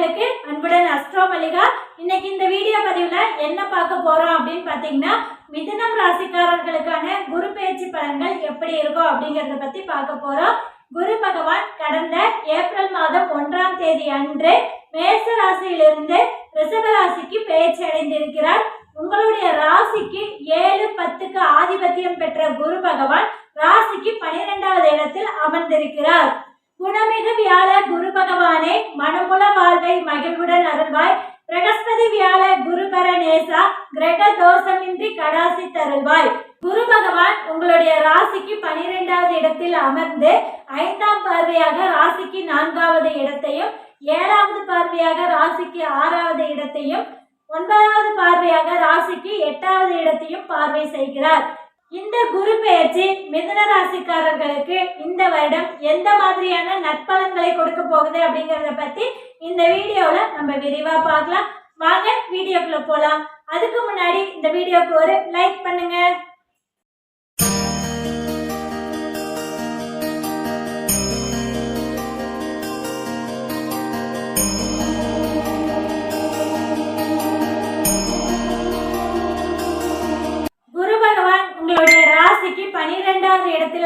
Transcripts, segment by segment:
நேயர்களுக்கு அன்புடன் அஸ்ட்ரோ மல்லிகா. இன்னைக்கு இந்த வீடியோ பதிவுல என்ன பார்க்க போறோம் அப்படின்னு பாத்தீங்கன்னா மிதுனம் ராசிக்காரர்களுக்கான குரு பயிற்சி பலன்கள் எப்படி இருக்கும் அப்படிங்கறத பத்தி பார்க்க போறோம். குரு பகவான் கடந்த ஏப்ரல் மாதம் ஒன்றாம் தேதி அன்று மேச ராசியிலிருந்து ரிஷப ராசிக்கு பயிற்சி அடைந்திருக்கிறார். உங்களுடைய ராசிக்கு ஏழு பத்துக்கு ஆதிபத்தியம் பெற்ற குரு பகவான் ராசிக்கு பனிரெண்டாவது இடத்தில் அமர்ந்திருக்கிறார். குணமிகு வியாழ குரு பகவானே மனமுல வாழ்வை மகிழ்வுடன் அருள்வாய். பிரகஸ்பதி வியாழ குரு நேசா கிரக தோஷமின்றி கடாசி தருள்வாய் குரு பகவான் உங்களுடைய ராசிக்கு பனிரெண்டாவது இடத்தில் அமர்ந்து ஐந்தாம் பார்வையாக ராசிக்கு நான்காவது இடத்தையும் ஏழாவது பார்வையாக ராசிக்கு ஆறாவது இடத்தையும் ஒன்பதாவது பார்வையாக ராசிக்கு எட்டாவது இடத்தையும் பார்வை செய்கிறார். இந்த குரு பெயர்ச்சி மிதுன ராசிக்காரர்களுக்கு இந்த வருடம் எந்த மாதிரியான நற்பலன்களை கொடுக்க போகுது அப்படிங்கறத பத்தி இந்த வீடியோல நம்ம விரிவா பார்க்கலாம். வாங்க வீடியோக்குள்ள போலாம். அதுக்கு முன்னாடி இந்த வீடியோக்கு ஒரு லைக் பண்ணுங்க.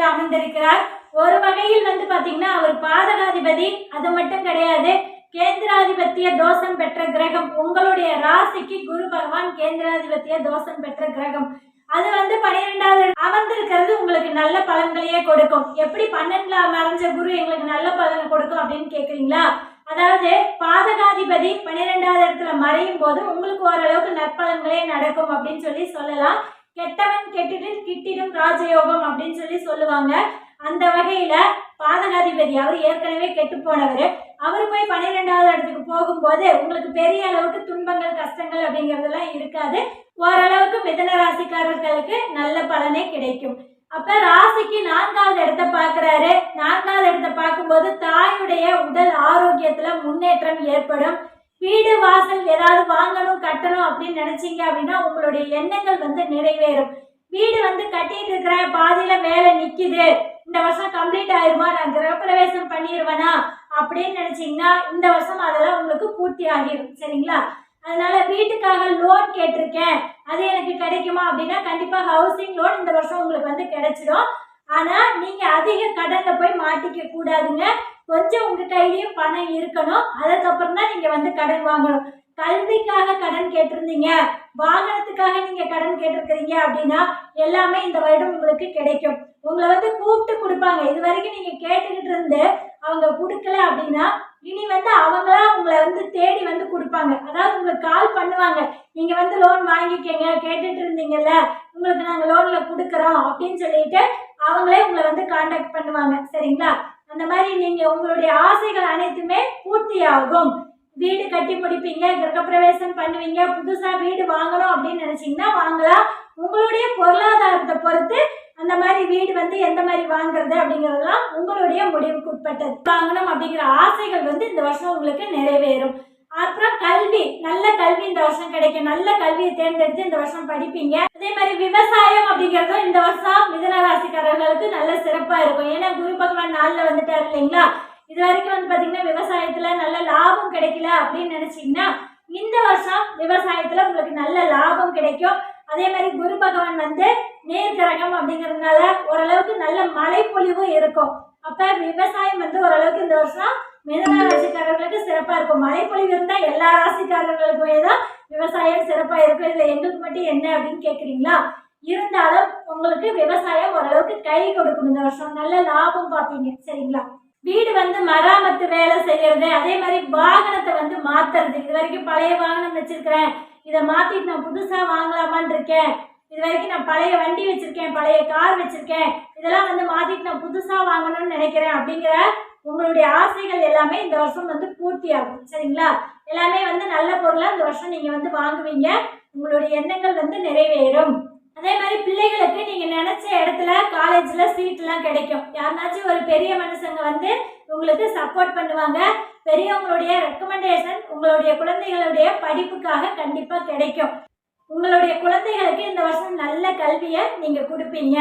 இடத்தில் அமர்ந்திருக்கிறார் ஒரு வகையில் வந்து பாத்தீங்கன்னா அவர் பாதகாதிபதி அது மட்டும் கிடையாது. கேந்திராதிபத்திய தோஷம் பெற்ற கிரகம். உங்களுடைய ராசிக்கு குரு பகவான் கேந்திராதிபத்திய தோஷம் பெற்ற கிரகம். அது வந்து பனிரெண்டாவது அமர்ந்திருக்கிறது உங்களுக்கு நல்ல பலன்களையே கொடுக்கும். எப்படி பன்னெண்டுல மறைஞ்ச குரு எங்களுக்கு நல்ல பலனை கொடுக்கும் அப்படின்னு கேக்குறீங்களா? அதாவது பாதகாதிபதி பன்னிரெண்டாவது இடத்துல மறையும் போது உங்களுக்கு ஓரளவுக்கு நற்பலன்களே நடக்கும் அப்படின்னு சொல்லி சொல்லலாம். கெட்டவன் கெட்டிடில் கிட்டிடும் ராஜயோகம் அப்படின்னு சொல்லி சொல்லுவாங்க. அந்த வகையில பாதகாதிபதி அவர் ஏற்கனவே கெட்டு போனவர். அவர் போய் பன்னிரெண்டாவது இடத்துக்கு போகும்போது உங்களுக்கு பெரிய அளவுக்கு துன்பங்கள் கஷ்டங்கள் அப்படிங்கறதெல்லாம் இருக்காது. ஓரளவுக்கு மிதன ராசிக்காரர்களுக்கு நல்ல பலனே கிடைக்கும். அப்ப ராசிக்கு நான்காவது இடத்தை பார்க்கறாரு. நான்காவது இடத்தை பார்க்கும்போது தாயுடைய உடல் ஆரோக்கியத்துல முன்னேற்றம் ஏற்படும். வீடு வாசல் ஏதாவது வாங்கணும் கட்டணும் அப்படின்னு நினைச்சீங்க அப்படின்னா உங்களுடைய எண்ணங்கள் வந்து நிறைவேறும். வீடு வந்து கட்டிட்டு இருக்கிறேன் பாதியில வேலை நிக்குது. இந்த வருஷம் கம்ப்ளீட் ஆயிருமா? நான் கிரகப்பிரவேசம் பண்ணிடுவேனா அப்படின்னு நினைச்சீங்கன்னா இந்த வருஷம் அதெல்லாம் உங்களுக்கு பூர்த்தி ஆகிடும் சரிங்களா? அதனால வீட்டுக்காக லோன் கேட்டிருக்கேன். அது எனக்கு கிடைக்குமா அப்படின்னா கண்டிப்பா ஹவுசிங் லோன் இந்த வருஷம் உங்களுக்கு வந்து கிடைச்சிடும் ஆனா நீங்க அதிக கடன்ல போய் மாட்டிக்க கூடாதுங்க. கொஞ்சம் உங்க கையிலயும் பணம் இருக்கணும். அதுக்கப்புறம் தான் நீங்க வந்து கடன் வாங்கணும். கல்விக்காக கடன் கேட்டிருந்தீங்க. வாகனத்துக்காக நீங்க கடன் கேட்டிருக்கிறீங்க அப்படின்னா எல்லாமே இந்த வருடம் உங்களுக்கு கிடைக்கும். உங்களை வந்து கூப்பிட்டு கொடுப்பாங்க. இது வரைக்கும் நீங்க கேட்டுக்கிட்டு இருந்து அவங்க கொடுக்கல அப்படின்னா இனி வந்து அவங்களா உங்களை வந்து தேடி வந்து கொடுப்பாங்க. அதாவது உங்களுக்கு கால் பண்ணுவாங்க. நீங்க வந்து லோன் வாங்கிக்கங்க கேட்டுட்டு இருந்தீங்கல்ல உங்களுக்கு நாங்கள் லோன்ல கொடுக்குறோம் அப்படின்னு சொல்லிட்டு அவங்களே உங்களை வந்து காண்டாக்ட் பண்ணுவாங்க. சரிங்களா? அந்த மாதிரி நீங்கள் உங்களுடைய ஆசைகள் அனைத்துமே பூர்த்தியாகும். வீடு கட்டி முடிப்பீங்க கிரகப்பிரவேசம் பண்ணுவீங்க புதுசாக வீடு வாங்கணும் அப்படின்னு நினச்சிங்கன்னா வாங்கலாம். உங்களுடைய பொருளாதாரத்தை பொறுத்து அந்த மாதிரி வீடு வந்து எந்த மாதிரி வாங்குறது அப்படிங்கிறதுலாம் உங்களுடைய முடிவுக்கு உட்பட்டது. வாங்கணும் அப்படிங்கிற ஆசைகள் வந்து இந்த வருஷம் உங்களுக்கு நிறைவேறும். அப்புறம் கல்வி. நல்ல கல்வி இந்த வருஷம் கிடைக்கும். நல்ல கல்வியை தேர்ந்தெடுத்து இந்த வருஷம் படிப்பீங்க. அதே மாதிரி விவசாயம் அப்படிங்கறதும் இந்த வருஷம் மிதன ராசிக்காரர்களுக்கு நல்ல சிறப்பா இருக்கும். ஏன்னா குரு பகவான் நாளில் வந்துட்டாரு இல்லைங்களா? இது வரைக்கும் வந்து பாத்தீங்கன்னா விவசாயத்துல நல்ல லாபம் கிடைக்கல அப்படின்னு நினைச்சீங்கன்னா இந்த வருஷம் விவசாயத்துல உங்களுக்கு நல்ல லாபம் கிடைக்கும். அதே மாதிரி குரு பகவான் வந்து நேர்கிரகம் அப்படிங்கிறதுனால ஓரளவுக்கு நல்ல மழைப்பொழிவும் இருக்கும். அப்ப விவசாயம் வந்து ஓரளவுக்கு இந்த வருஷம் மிதன ராசிக்காரர்களுக்கு சிறப்பாக இருக்கும். மழைப்பொழிவு இருந்தால் எல்லா ராசிக்காரர்களுக்குமே தான் விவசாயம் சிறப்பாக இருக்கும். இதில் எங்களுக்கு மட்டும் என்ன அப்படின்னு கேட்குறீங்களா இருந்தாலும் உங்களுக்கு விவசாயம் ஓரளவுக்கு கை கொடுக்கும் இந்த வருஷம். நல்ல லாபம் பார்ப்பீங்க. சரிங்களா? வீடு வந்து மராமத்து வேலை செய்யறது அதே மாதிரி வாகனத்தை வந்து மாத்துறது. இது வரைக்கும் பழைய வாகனம் வச்சிருக்கிறேன். இதை மாத்திட்டு நான் புதுசா வாங்கலாமான்னு இருக்கேன். இது வரைக்கும் நான் பழைய வண்டி வச்சிருக்கேன் பழைய கார் வச்சிருக்கேன். இதெல்லாம் வந்து மாத்திட்டு நான் புதுசா வாங்கணும்னு நினைக்கிறேன் அப்படிங்கிற உங்களுடைய ஆசைகள் எல்லாமே இந்த வருஷம் வந்து பூர்த்தி ஆகும். சரிங்களா? எல்லாமே வந்து நல்ல பொருளாக இந்த வருஷம் நீங்கள் வந்து வாங்குவீங்க. உங்களுடைய எண்ணங்கள் வந்து நிறைவேறும். அதே மாதிரி பிள்ளைகளுக்கு நீங்கள் நினச்ச இடத்துல காலேஜில் சீட்லாம் கிடைக்கும். யாருனாச்சும் ஒரு பெரிய மனுஷங்க வந்து உங்களுக்கு சப்போர்ட் பண்ணுவாங்க. பெரியவங்களுடைய ரெக்கமெண்டேஷன் உங்களுடைய குழந்தைகளுடைய படிப்புக்காக கண்டிப்பாக கிடைக்கும். உங்களுடைய குழந்தைகளுக்கு இந்த வருஷம் நல்ல கல்வியை நீங்கள் கொடுப்பீங்க.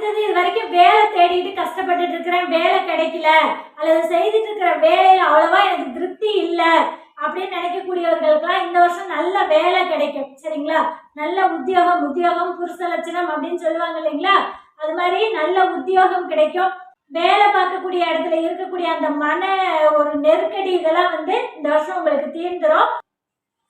அடுத்தது இது வரைக்கும் வேலை தேடிட்டு கஷ்டப்பட்டுட்டு இருக்கிறேன் வேலை கிடைக்கல. அல்லது செய்துட்டு இருக்கிற வேலையில் அவ்வளவா எனக்கு திருப்தி இல்லை அப்படின்னு நினைக்கக்கூடியவர்களுக்கெல்லாம் இந்த வருஷம் நல்ல வேலை கிடைக்கும். சரிங்களா? நல்ல உத்தியோகம் உத்தியோகம் புருஷ லட்சணம் அப்படின்னு சொல்லுவாங்க இல்லைங்களா? அது மாதிரி நல்ல உத்தியோகம் கிடைக்கும். வேலை பார்க்கக்கூடிய இடத்துல இருக்கக்கூடிய அந்த மன ஒரு நெருக்கடி இதெல்லாம் வந்து இந்த வருஷம் உங்களுக்கு தீர்ந்துரும்.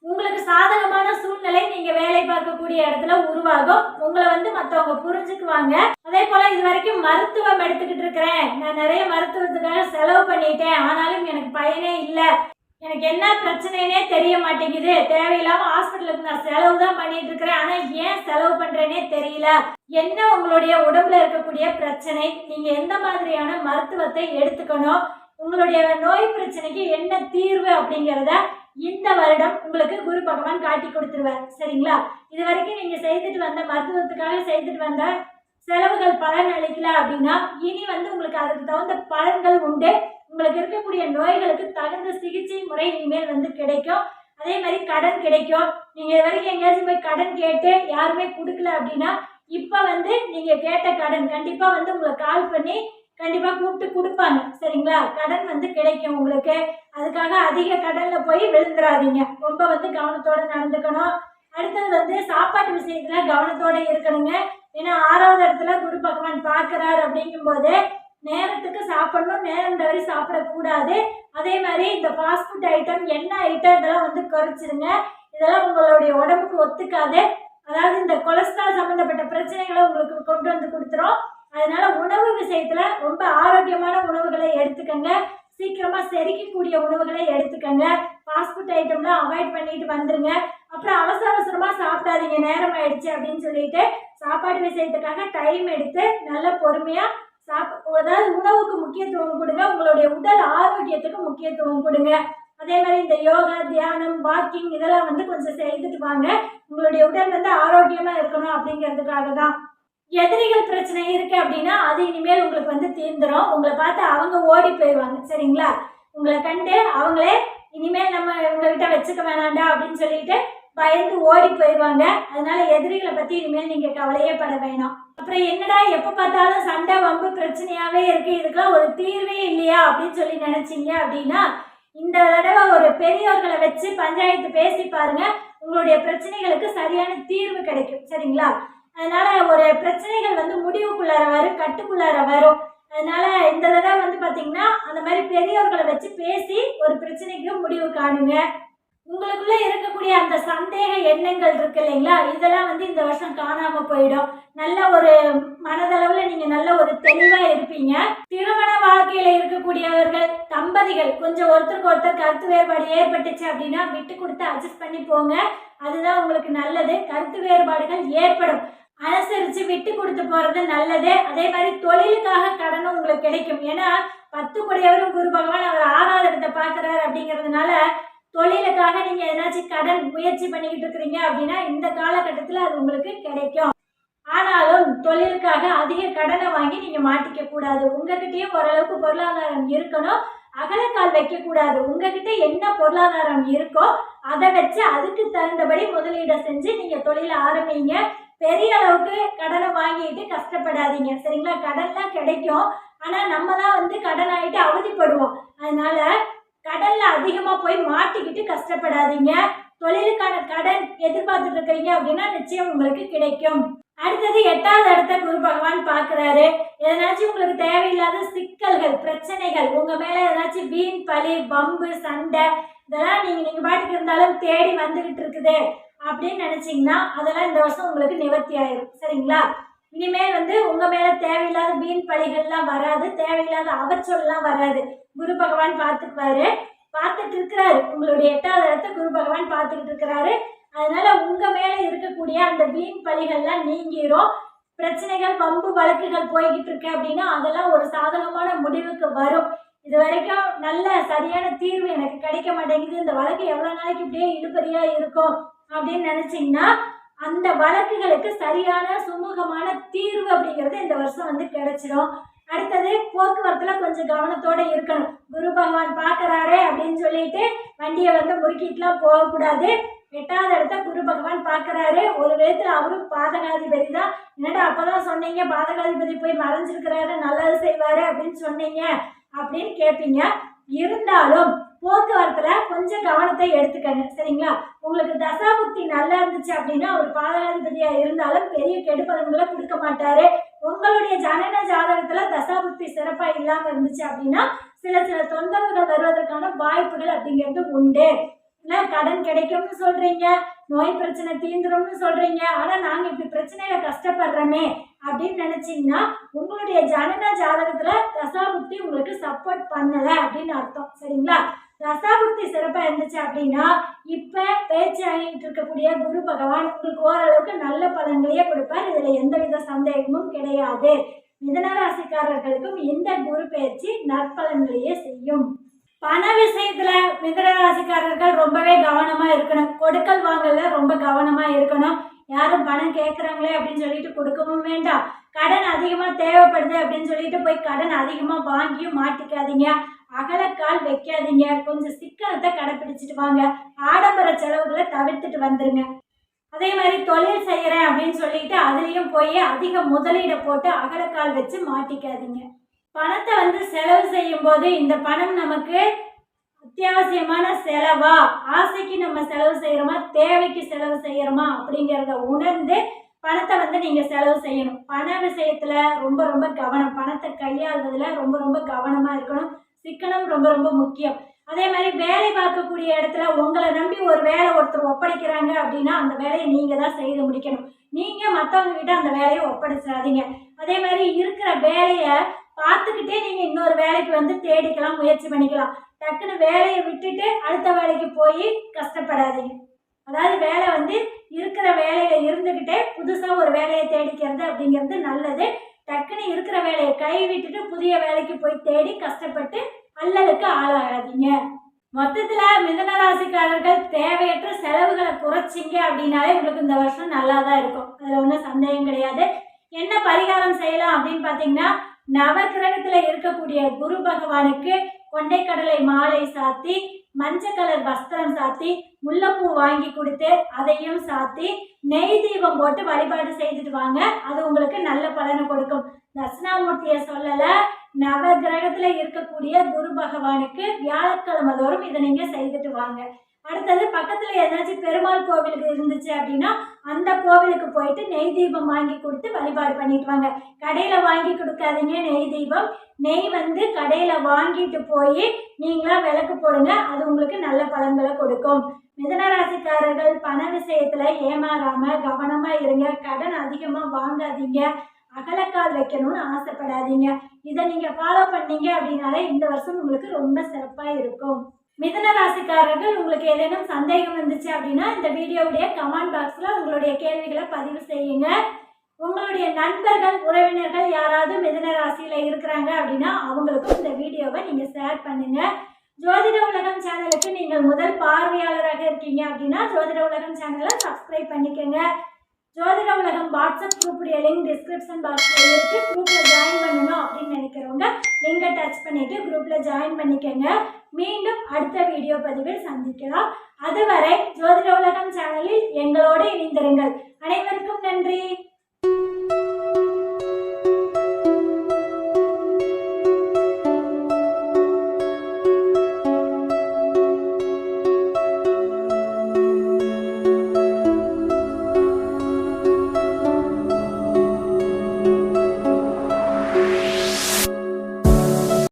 உங்களுக்கு சாதகமான சூழ்நிலை நீங்க வேலை பார்க்கக்கூடிய இடத்துல உருவாகும். உங்களை வந்து மத்தவங்க புரிஞ்சுக்குவாங்க. அதே போல இது வரைக்கும் மருத்துவம் எடுத்துக்கிட்டு இருக்கிறேன். நான் நிறைய மருத்துவத்துக்காக செலவு பண்ணிட்டேன். ஆனாலும் எனக்கு பயனே இல்லை. எனக்கு என்ன பிரச்சனைனே தெரிய மாட்டேங்குது. தேவையில்லாம ஹாஸ்பிட்டலுக்கு நான் செலவு தான் பண்ணிட்டு இருக்கிறேன். ஆனா ஏன் செலவு பண்றேனே தெரியல. என்ன உங்களுடைய உடம்புல இருக்கக்கூடிய பிரச்சனை? நீங்க எந்த மாதிரியான மருத்துவத்தை எடுத்துக்கணும்? உங்களுடைய நோய் பிரச்சனைக்கு என்ன தீர்வு அப்படிங்கிறத இந்த வருடம் உங்களுக்கு குரு பகவான் காட்டி கொடுத்துருவார். சரிங்களா? இது வரைக்கும் நீங்க செய்துட்டு வந்த மருத்துவத்துக்காக செய்துட்டு வந்த செலவுகள் பலன் அளிக்கல அப்படின்னா இனி வந்து உங்களுக்கு அதுக்கு தகுந்த பலன்கள் உண்டு. உங்களுக்கு இருக்கக்கூடிய நோய்களுக்கு தகுந்த சிகிச்சை முறை இனிமேல் வந்து கிடைக்கும். அதே மாதிரி கடன் கிடைக்கும். நீங்க இது வரைக்கும் எங்கேயாச்சும் போய் கடன் கேட்டு யாருமே கொடுக்கல அப்படின்னா இப்போ வந்து நீங்க கேட்ட கடன் கண்டிப்பா வந்து உங்களை கால் பண்ணி கண்டிப்பாக கூப்பிட்டு கொடுப்பாங்க. சரிங்களா? கடன் வந்து கிடைக்கும் உங்களுக்கு. அதுக்காக அதிக கடனில் போய் விழுந்துடாதீங்க ரொம்ப வந்து கவனத்தோடு நடந்துக்கணும். அடுத்தது வந்து சாப்பாட்டு விஷயத்தில் கவனத்தோட இருக்கணுங்க. ஏன்னா ஆறாவது இடத்துல குரு பகவான் பார்க்குறாரு அப்படிங்கும்போது நேரத்துக்கு சாப்பிடணும். நேரம் தவறி சாப்பிடக்கூடாது. அதே மாதிரி இந்த ஃபாஸ்ட் ஃபுட் ஐட்டம் எண்ணெய் ஐட்டம் இதெல்லாம் வந்து குறைச்சிருங்க. இதெல்லாம் உங்களுடைய உடம்புக்கு ஒத்துக்காது. அதாவது இந்த கொலஸ்ட்ரால் சம்மந்தப்பட்ட பிரச்சனைகளை உங்களுக்கு கொண்டு வந்து கொடுத்துரும். அதனால உணவு விஷயத்துல ரொம்ப ஆரோக்கியமான உணவுகளை எடுத்துக்கங்க. சீக்கிரமா செரிக்கக்கூடிய உணவுகளை எடுத்துக்கங்க. ஃபாஸ்ட் ஃபுட் ஐட்டம்லாம் அவாய்ட் பண்ணிட்டு வந்துருங்க. அப்புறம் அவசர அவசரமா சாப்பிடாதீங்க. நேரம் ஆயிடுச்சு அப்படின்னு சொல்லிட்டு சாப்பாடு விஷயத்துக்காக டைம் எடுத்து நல்ல பொறுமையா சாப் அதாவது உணவுக்கு முக்கியத்துவம் கொடுங்க. உங்களுடைய உடல் ஆரோக்கியத்துக்கு முக்கியத்துவம் கொடுங்க. அதே மாதிரி இந்த யோகா தியானம் வாக்கிங் இதெல்லாம் வந்து கொஞ்சம் செய்துட்டு வாங்க. உங்களுடைய உடல் வந்து ஆரோக்கியமா இருக்கணும் அப்படிங்கிறதுக்காக தான். எதிரிகள் பிரச்சனை இருக்கு அப்படின்னா அது இனிமேல் உங்களுக்கு வந்து தீர்ந்துரும். உங்களை பார்த்து அவங்க ஓடி போயிடுவாங்க சரிங்களா? உங்களை கண்டு அவங்களே இனிமேல் நம்ம இவங்ககிட்ட வச்சுக்க வேணாண்டா அப்படின்னு சொல்லிட்டு பயந்து ஓடி போயிடுவாங்க அதனால எதிரிகளை பத்தி இனிமேல் நீங்க கவலையே பட வேணாம். அப்புறம் என்னடா எப்ப பார்த்தாலும் சண்டை வம்பு பிரச்சனையாவே இருக்கு. இதுக்கெல்லாம் ஒரு தீர்வே இல்லையா அப்படின்னு சொல்லி நினைச்சீங்க அப்படின்னா இந்த தடவை ஒரு பெரியவர்களை வச்சு பஞ்சாயத்து பேசி பாருங்க. உங்களுடைய பிரச்சனைகளுக்கு சரியான தீர்வு கிடைக்கும் சரிங்களா? அதனால ஒரு பிரச்சனைகள் வந்து முடிவுக்குள்ளார வரும் கட்டுக்குள்ளார வரும். அதனால இந்த தடவை வந்து பார்த்திங்கன்னா அந்த மாதிரி பெரியவர்களை வச்சு பேசி ஒரு பிரச்சனைக்கு முடிவு காணுங்க. உங்களுக்குள்ளே இருக்கக்கூடிய அந்த சந்தேக எண்ணங்கள் இருக்கு இல்லைங்களா? இதெல்லாம் வந்து இந்த வருஷம் காணாமல் போயிடும். நல்ல ஒரு மனதளவில் நீங்கள் நல்ல ஒரு தெளிவாக இருப்பீங்க. திருமண வாழ்க்கையில் இருக்கக்கூடியவர்கள் தம்பதிகள் கொஞ்சம் ஒருத்தருக்கு ஒருத்தர் கருத்து வேறுபாடு ஏற்பட்டுச்சு அப்படின்னா விட்டு கொடுத்து அட்ஜஸ்ட் பண்ணி போங்க. அதுதான் உங்களுக்கு நல்லது. கருத்து வேறுபாடுகள் ஏற்படும். அனுசரித்து விட்டு கொடுத்து போகிறது நல்லது. அதே மாதிரி தொழிலுக்காக கடனும் உங்களுக்கு கிடைக்கும். ஏன்னா பத்து கூடியவரும் குரு பகவான் அவர் ஆறாவது இடத்தை பார்க்குறாரு அப்படிங்கிறதுனால தொழிலுக்காக நீங்கள் எதனாச்சும் கடன் முயற்சி பண்ணிக்கிட்டு இருக்கிறீங்க அப்படின்னா இந்த காலகட்டத்தில் அது உங்களுக்கு கிடைக்கும். ஆனாலும் தொழிலுக்காக அதிக கடனை வாங்கி நீங்கள் மாட்டிக்க கூடாது. உங்ககிட்டயும் ஓரளவுக்கு பொருளாதாரம் இருக்கணும். அகலக்கால் வைக்கக்கூடாது உங்ககிட்ட என்ன பொருளாதாரம் இருக்கோ அதை வச்சு அதுக்கு தகுந்தபடி முதலீடை செஞ்சு நீங்கள் தொழிலை ஆரம்பிங்க. பெரிய அளவுக்கு கடனை வாங்கிட்டு கஷ்டப்படாதீங்க. சரிங்களா? கடன்லாம் கிடைக்கும். ஆனால் நம்ம தான் வந்து கடன் ஆகிட்டு அவதிப்படுவோம். அதனால கடல்ல அதிகமாக போய் மாட்டிக்கிட்டு கஷ்டப்படாதீங்க. தொழிலுக்கான கடன் எதிர்பார்த்துட்டு இருக்கீங்க அப்படின்னா நிச்சயம் உங்களுக்கு கிடைக்கும். அடுத்தது எட்டாவது இடத்த குரு பகவான் பார்க்குறாரு. எதனாச்சும் உங்களுக்கு தேவையில்லாத சிக்கல்கள் பிரச்சனைகள் உங்கள் மேலே எதனாச்சும் வீண் பழி பம்பு சண்டை இதெல்லாம் நீங்கள் நீங்கள் பாட்டுக்கு இருந்தாலும் தேடி வந்துக்கிட்டு இருக்குது அப்படின்னு நினச்சிங்கன்னா அதெல்லாம் இந்த வருஷம் உங்களுக்கு நிவர்த்தி ஆயிரும். சரிங்களா? இனிமேல் வந்து உங்க மேல தேவையில்லாத வீண் பழிகள்லாம் வராது தேவையில்லாத அவச்சொல்லாம் வராது. குரு பகவான் பார்த்துக்குவாரு. பார்த்துட்டு இருக்கிறாரு. உங்களுடைய எட்டாவது இடத்த குரு பகவான் பார்த்துக்கிட்டு இருக்கிறாரு. அதனால உங்க மேல இருக்கக்கூடிய அந்த வீண் பழிகள்லாம் நீங்கிரும். பிரச்சனைகள் பம்பு வழக்குகள் போய்கிட்டு இருக்கு அப்படின்னா அதெல்லாம் ஒரு சாதகமான முடிவுக்கு வரும். இது வரைக்கும் நல்ல சரியான தீர்வு எனக்கு கிடைக்க மாட்டேங்குது. இந்த வழக்கு எவ்வளோ நாளைக்கு இப்படியே இழுபறியா இருக்கும்? அப்படின்னு நினச்சிங்கன்னா அந்த வழக்குகளுக்கு சரியான சுமூகமான தீர்வு அப்படிங்கிறது இந்த வருஷம் வந்து கிடைச்சிடும் அடுத்தது போக்குவரத்துல கொஞ்சம் கவனத்தோட இருக்கணும். குரு பகவான் பார்க்கறாரே அப்படின்னு சொல்லிட்டு வண்டியை வந்து முறுக்கிட்டுலாம் போகக்கூடாது. எட்டாவது இடத்த குரு பகவான் பார்க்கறாரு ஒரு விதத்தில் அவரும் பாதகாதிபதி தான். என்னடா அப்போதான் சொன்னீங்க பாதகாதிபதி போய் மறைஞ்சிருக்கிறாரு நல்லது செய்வாரு அப்படின்னு சொன்னீங்க அப்படின்னு கேட்பீங்க இருந்தாலும் போக்குவரத்துல கொஞ்சம் கவனத்தை எடுத்துக்கங்க. சரிங்களா? உங்களுக்கு தசாபுக்தி நல்லா இருந்துச்சு அப்படின்னா அவர் பாதகாதிபதியா இருந்தாலும் பெரிய கெடுபலன்களை கொடுக்க மாட்டாரு. உங்களுடைய ஜனன ஜாதகத்துல தசாபுக்தி சிறப்பா இல்லாம இருந்துச்சு அப்படின்னா சில சில தொந்தரவுகள் வருவதற்கான வாய்ப்புகள் அப்படிங்கிறது உண்டு. இல்லை கடன் கிடைக்கும்னு சொல்றீங்க நோய் பிரச்சனை தீந்துரும்னு சொல்றீங்க ஆனா நாங்க இப்படி பிரச்சனையில கஷ்டப்படுறோமே அப்படின்னு நினைச்சீங்கன்னா உங்களுடைய ஜனன ஜாதகத்துல தசாபுக்தி உங்களுக்கு சப்போர்ட் பண்ணல அப்படின்னு அர்த்தம். சரிங்களா? தசாபுக்தி சிறப்பாக இருந்துச்சு அப்படின்னா இப்போ பேச்சாகிட்டு இருக்கக்கூடிய குரு பகவான் உங்களுக்கு ஓரளவுக்கு நல்ல பலன்களையே கொடுப்பார். இதில் எந்தவித சந்தேகமும் கிடையாது. மிதனராசிக்காரர்களுக்கும் இந்த குரு பயிற்சி நற்பலன்களையே செய்யும். பண விஷயத்துல மிதனராசிக்காரர்கள் ரொம்பவே கவனமா இருக்கணும். கொடுக்கல் வாங்கல ரொம்ப கவனமா இருக்கணும். யாரும் பணம் கேட்குறாங்களே அப்படின்னு சொல்லிட்டு கொடுக்கவும் வேண்டாம். கடன் அதிகமாக தேவைப்படுது அப்படின்னு சொல்லிட்டு போய் கடன் அதிகமாக வாங்கியும் மாட்டிக்காதீங்க. அகலக்கால் வைக்காதீங்க. கொஞ்சம் சிக்கனத்தை கடைப்பிடிச்சிட்டு வாங்க. ஆடம்பர செலவுகளை தவிர்த்துட்டு வந்துருங்க. அதே மாதிரி தொழில் செய்கிறேன் அப்படின்னு சொல்லிட்டு அதுலேயும் போய் அதிக முதலீடை போட்டு அகலக்கால் வச்சு மாட்டிக்காதீங்க. பணத்தை வந்து செலவு செய்யும் போது இந்த பணம் நமக்கு அத்தியாவசியமான செலவா? ஆசைக்கு நம்ம செலவு செய்கிறோமா தேவைக்கு செலவு செய்கிறோமா அப்படிங்கிறத உணர்ந்து பணத்தை வந்து நீங்கள் செலவு செய்யணும். பண விஷயத்தில் ரொம்ப ரொம்ப கவனம். பணத்தை கையாள்வதில் ரொம்ப ரொம்ப கவனமாக இருக்கணும். சிக்கனம் ரொம்ப ரொம்ப முக்கியம். அதே மாதிரி வேலை பார்க்கக்கூடிய இடத்துல உங்களை நம்பி ஒரு வேலை ஒருத்தர் ஒப்படைக்கிறாங்க அப்படின்னா அந்த வேலையை நீங்கள் தான் செய்து முடிக்கணும். நீங்கள் மற்றவங்க கிட்ட அந்த வேலையை ஒப்படைச்சிடாதீங்க. அதே மாதிரி இருக்கிற வேலையை பார்த்துக்கிட்டே நீங்கள் இன்னொரு வேலைக்கு வந்து தேடிக்கலாம் முயற்சி பண்ணிக்கலாம். டக்குன்னு வேலையை விட்டுட்டு அடுத்த வேலைக்கு போய் கஷ்டப்படாதீங்க. அதாவது வேலை வந்து இருக்கிற வேலையில் இருந்துக்கிட்டே புதுசாக ஒரு வேலையை தேடிக்கிறது அப்படிங்கிறது நல்லது. டக்குன்னு இருக்கிற வேலையை கைவிட்டுட்டு புதிய வேலைக்கு போய் தேடி கஷ்டப்பட்டு அல்லலுக்கு ஆளாகாதீங்க. மொத்தத்துல மிதன ராசிக்காரர்கள் தேவையற்ற செலவுகளை குறைச்சிங்க அப்படின்னாலே உங்களுக்கு இந்த வருஷம் நல்லா தான் இருக்கும். அதுல ஒன்றும் சந்தேகம் கிடையாது. என்ன பரிகாரம் செய்யலாம் அப்படின்னு பார்த்தீங்கன்னா நவகிரகத்துல இருக்கக்கூடிய குரு பகவானுக்கு கொண்டைக்கடலை மாலை சாத்தி மஞ்சள் கலர் வஸ்திரம் சாத்தி முல்லைப்பூ வாங்கி கொடுத்து அதையும் சாத்தி நெய் தீபம் போட்டு வழிபாடு செய்துட்டு வாங்க. அது உங்களுக்கு நல்ல பலனை கொடுக்கும். தட்சிணாமூர்த்தியை சொல்லல நவ கிரகத்துல இருக்கக்கூடிய குரு பகவானுக்கு வியாழக்கிழமை தோறும் இதை நீங்க செய்துட்டு வாங்க. அடுத்தது பக்கத்துல ஏதாச்சும் பெருமாள் கோவிலுக்கு இருந்துச்சு அப்படின்னா அந்த கோவிலுக்கு போயிட்டு நெய் தீபம் வாங்கி கொடுத்து வழிபாடு பண்ணிட்டு வாங்க. கடையில வாங்கி கொடுக்காதீங்க நெய் தீபம். நெய் வந்து கடையில வாங்கிட்டு போய் நீங்களா விளக்கு போடுங்க அது உங்களுக்கு நல்ல பலன்களை கொடுக்கும். மிதனராசிக்காரர்கள் பண விஷயத்துல ஏமாறாம கவனமா இருங்க கடன் அதிகமா வாங்காதீங்க. அகலக்கால் வைக்கணும்னு ஆசைப்படாதீங்க. இதை நீங்க ஃபாலோ பண்ணீங்க அப்படின்னாலே இந்த வருஷம் உங்களுக்கு ரொம்ப சிறப்பா இருக்கும். மிதன ராசிக்காரர்கள் உங்களுக்கு ஏதேனும் சந்தேகம் வந்துச்சு அப்படின்னா இந்த வீடியோவுடைய கமெண்ட் பாக்ஸில் உங்களுடைய கேள்விகளை பதிவு செய்யுங்க. உங்களுடைய நண்பர்கள் உறவினர்கள் யாராவது மிதன ராசியில் இருக்கிறாங்க அப்படின்னா அவங்களுக்கும் இந்த வீடியோவை நீங்கள் ஷேர் பண்ணுங்க. ஜோதிட உலகம் சேனலுக்கு நீங்கள் முதல் பார்வையாளராக இருக்கீங்க அப்படின்னா ஜோதிட உலகம் சேனலை சப்ஸ்கிரைப் பண்ணிக்கோங்க. ஜோதிட உலகம் வாட்ஸ்அப் குரூப்புடைய லிங்க் டிஸ்கிரிப்ஷன் பாக்ஸில் இருக்குது குரூப்பில் ஜாயின் பண்ணணும் அப்படின்னு நினைக்கிறவங்க லிங்கை டச் பண்ணிவிட்டு குரூப்பில் ஜாயின் பண்ணிக்கோங்க. மீண்டும் அடுத்த வீடியோ பதிவில் சந்திக்கலாம். அதுவரை ஜோதிட உலகம் சேனலில் எங்களோடு இணைந்திருங்கள். அனைவருக்கும் நன்றி.